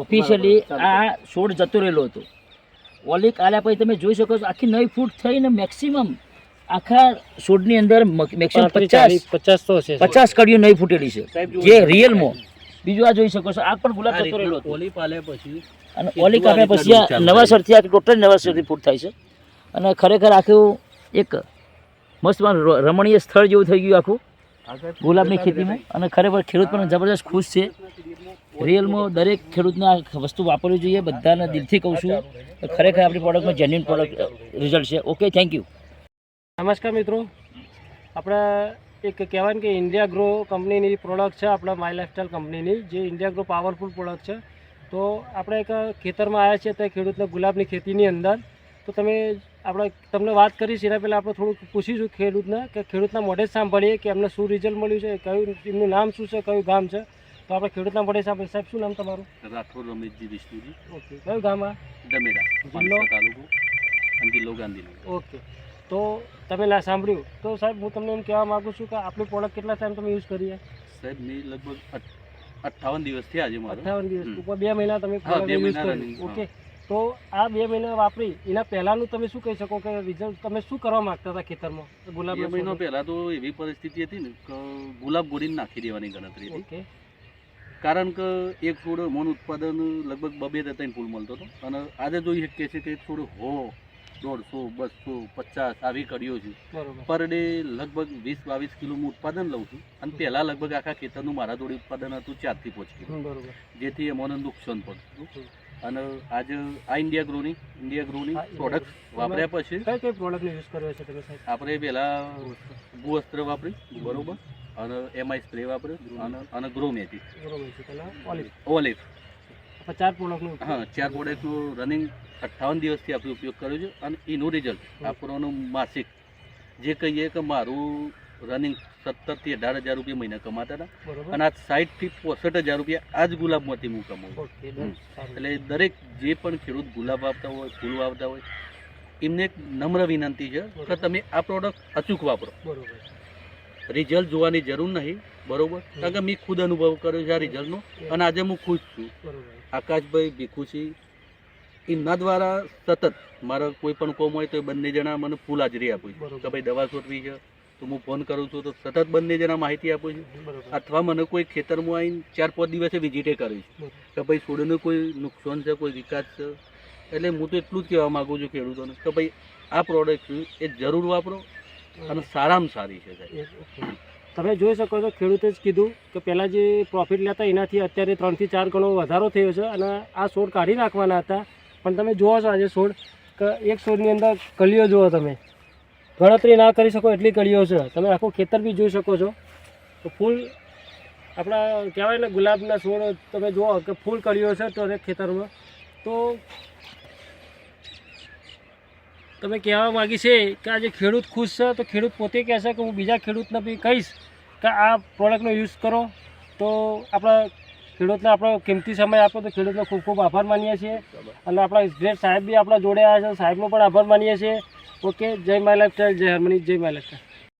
Officially આ છોડ જતો રહેલો હતો. ઓલિક આલ્યા પછી તમે જોઈ શકો છો આખી નવી ફૂટ થઈને મેક્સિમમ આખા છોડની અંદર મેક્સિમમ પચાસ પચાસ તો છે પચાસ કડીઓ નવી ફૂટેલી છે. જે રિયલમાં બીજું આ જોઈ શકો છો આ પણ ગુલાબ જતો રહેલો હતો. ઓલી પાલે પછી અને ઓલિક આપ્યા પછી આ નવાસરથી આ ટોટલ નવાસરથી ફૂટ થાય છે. અને ખરેખર આખું એક મસ્ત રમણીય સ્થળ જેવું થઈ ગયું આખું ગુલાબની ખેતીમાં. અને ખરેખર ખેડૂત પણ જબરદસ્ત ખુશ છે. રિયલમાં દરેક ખેડૂતને આ વસ્તુ વાપરવી જોઈએ બધાને દિલથી કહું છું. ખરેખર આપણી પ્રોડક્ટમાં જેન્યુન પ્રોડક્ટ રિઝલ્ટ છે. ઓકે થેન્ક યુ નમસ્કાર મિત્રો. આપણે એક કહેવાય કે ઇન્ડિયા ગ્રો કંપનીની પ્રોડક્ટ છે આપણા માય લાઇફસ્ટાઈલ કંપનીની જે ઇન્ડિયા ગ્રો પાવરફુલ પ્રોડક્ટ છે. તો આપણે એક ખેતરમાં આવ્યા છીએ તે ખેડૂતને ગુલાબની ખેતીની અંદર. તો તમે આપણે તમને વાત કરીશ એના પહેલાં આપણે થોડુંક પૂછીશું ખેડૂતને કે ખેડૂતના મોઢે જ સાંભળીએ કે એમને શું રિઝલ્ટ મળ્યું છે કયું એમનું નામ શું છે કયું ગામ છે. તો આપણે ખેડૂતના મોઢે સાહેબ સાહેબ શું નામ તમારું? રાઠોડ રમેશજી વિષ્ણુજી ઓકે. કયું ગામ આ? દમેરા જિલ્લો? તાલુકો અને જિલ્લો ગાંધીનગર. ઓકે. તો તમે ના સાંભળ્યું. તો સાહેબ હું તમને એમ કહેવા માગું છું કે આપણી પ્રોડક્ટ કેટલા ટાઈમ તમે યુઝ કરી સાહેબ મેં લગભગ અઠ્ઠાવન દિવસ થયા આજે મારો. અઠાવન દિવસ. ઉપર બે મહિના તમે યુઝ કરી ઓકે. તો આ બે મહિના વાપરી. એના પહેલાનું તમે શું કહી શકો કે રિઝલ્ટ તમે શું કરવા માંગતા હતા ખેતરમાં? ગુલાબ મહિનો પહેલાં તો એવી પરિસ્થિતિ હતી ને કે ગુલાબ ગોળીને નાખી દેવાની ગણતરી હતી. ઓકે. કારણ કે એક છોડ મન ઉત્પાદન લગભગ બબે ત્રણ ફૂલ મળતો હતો. અને આજે જોઈ શકીએ છીએ કે છોડ હો દોઢસો બસો પચાસ આવી કડીઓ છે. પર ડે લગભગ વીસ બાવીસ કિલોનું ઉત્પાદન લઉં છું. અને પહેલાં લગભગ આખા ખેતરનું મારા જોડે ઉત્પાદન હતું ચારથી પાંચ કિલો. જેથી એમાં નુકસાન પડતું અને આજે આ ઇન્ડિયા ગ્રોની ઇન્ડિયા ગ્રોની પ્રોડક્ટ વાપર્યા પછી કઈ કઈ પ્રોડક્ટનો યુઝ કર્યો છે તમે આપણે પહેલાં ભૂવસ્ત્ર વાપરી બરોબર. અને એમઆઈ સ્પ્રે વાપર્યું અને અને ગ્રો મેથી બરોબર છે પહેલાં ઓલિવ. ઓલિવ. ચાર પ્રોડક્ટનું હા ચાર પ્રોડક્ટનું રનિંગ અઠ્ઠાવન દિવસથી આપણે ઉપયોગ કર્યો છે અને એનું રિઝલ્ટ આપણોનું માસિક. જે કહીએ કે મારું રનિંગ સત્તરથી અઢાર હજાર રૂપિયા મહિના કમાતા હતા. અને આ સાઠથી પોસઠ હજાર રૂપિયા આ જ ગુલાબમાંથી હું સારું. એટલે દરેક જે પણ ખેડૂત ગુલાબ વાવતા હોય ફૂલ વાવતા હોય એમને એક નમ્ર વિનંતી છે કે તમે આ પ્રોડક્ટ અચૂક વાપરો. બરોબર. રિઝલ્ટ જોવાની જરૂર નહીં બરોબર? કારણ કે મેં ખુદ અનુભવ કર્યો છે આ રિઝલ્ટનો અને આજે હું ખુશ છું. આકાશભાઈ ભીખુસિંહ એમના દ્વારા સતત મારા કોઈ પણ કોમ હોય તો એ બંને જણા મને ફૂલ હાજરી આપું છું. કે ભાઈ દવા છોટવી છે તો હું ફોન કરું છું તો સતત બંને જણા માહિતી આપું છું. અથવા મને કોઈ ખેતરમાં આવીને ચાર પાંચ દિવસે વિઝિટે કરી છે. કે ભાઈ છોડનું કોઈ નુકસાન છે કોઈ વિકાસ છે? એટલે હું તો એટલું જ કહેવા માગું છું ખેડૂતોને કે ભાઈ આ પ્રોડક્ટ એ જરૂર વાપરો અને સારામાં સારી છે. તમે જોઈ શકો છો, ખેડૂતે જ કીધું કે પહેલાં જે પ્રોફિટ લેતા એનાથી અત્યારે ત્રણથી ચાર ગણો વધારો થયો છે અને આ છોડ કાઢી નાખવાના હતા. પણ તમે જુઓ છો આજે છોડ, કે એક છોડની અંદર કળીઓ જુઓ તમે. ગણતરી ના કરી શકો એટલી કળીઓ છે. તમે આખું ખેતર બી જોઈ શકો છો. તો ફૂલ આપણા કહેવાય ને ગુલાબના છોડ તમે જુઓ કે ફૂલ કળીઓ છે તો ખેતરમાં. તો તમે કહેવા માગી છે કે આજે ખેડૂત ખુશ છે, તો ખેડૂત પોતે કહેશે કે હું બીજા ખેડૂતને બી કહીશ કે આ પ્રોડક્ટનો યુઝ કરો. તો આપણા ખેડૂતને આપણો કિંમતી સમય આપો, તો ખેડૂતનો ખૂબ ખૂબ આભાર માનીએ છીએ. અને આપણા ગ્રેટ સાહેબ બી આપણા જોડે આવ્યા છે, સાહેબનો પણ આભાર માનીએ છીએ. ઓકે જય માય લાઈફ જય હરમની જય માય લાઈફ